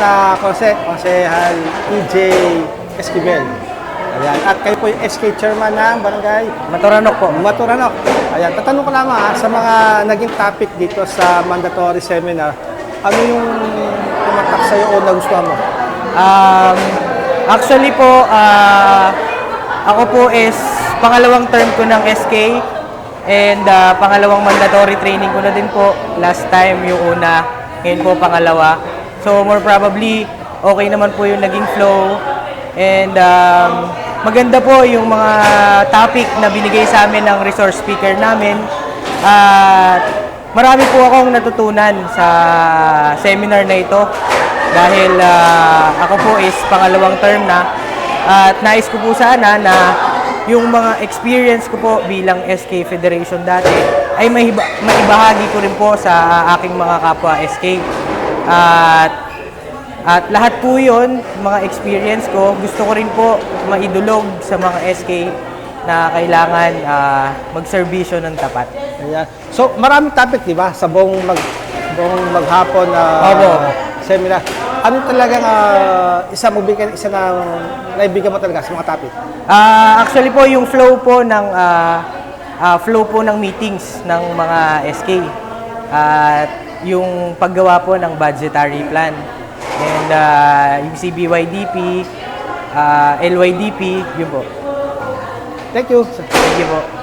na Jose, Josehal EJ Esquivel. Ayan. At kayo po yung SK Chairman ng Barangay Maturanok po. Maturanok. Ayan. Tatanong ko lamang ha, sa mga naging topic dito sa mandatory seminar, ano yung tumatak sa'yo o nagustuhan mo? Um, actually po, ah, ako po is pangalawang term ko ng SK and ah, pangalawang mandatory training ko na din po. Last time yung una, ngayon po pangalawa. So more probably, okay naman po yung naging flow and um, maganda po yung mga topic na binigay sa amin ng resource speaker namin. At marami po akong natutunan sa seminar na ito dahil ah, ako po is pangalawang term na at nais ko po sana na yung mga experience ko po bilang SK Federation dati ay maiba, maibahagi ko rin po sa aking mga kapwa SK. At at lahat po yun, mga experience ko, gusto ko rin po maidulog sa mga SK na kailangan ah, magserbisyo ng tapat. Ayan. So, maraming topic, di ba? Sa buong, mag, buong maghapon na Opo. seminar. Ano talagang ah, isa mo bigyan, isa na naibigan mo talaga sa mga topic? Ah, actually po yung flow po ng ah, ah, flow po ng meetings ng mga SK at yung paggawa po ng budgetary plan and ah, yung CBYDP, ah, LYDP, yun po. Thank you. Thank you po.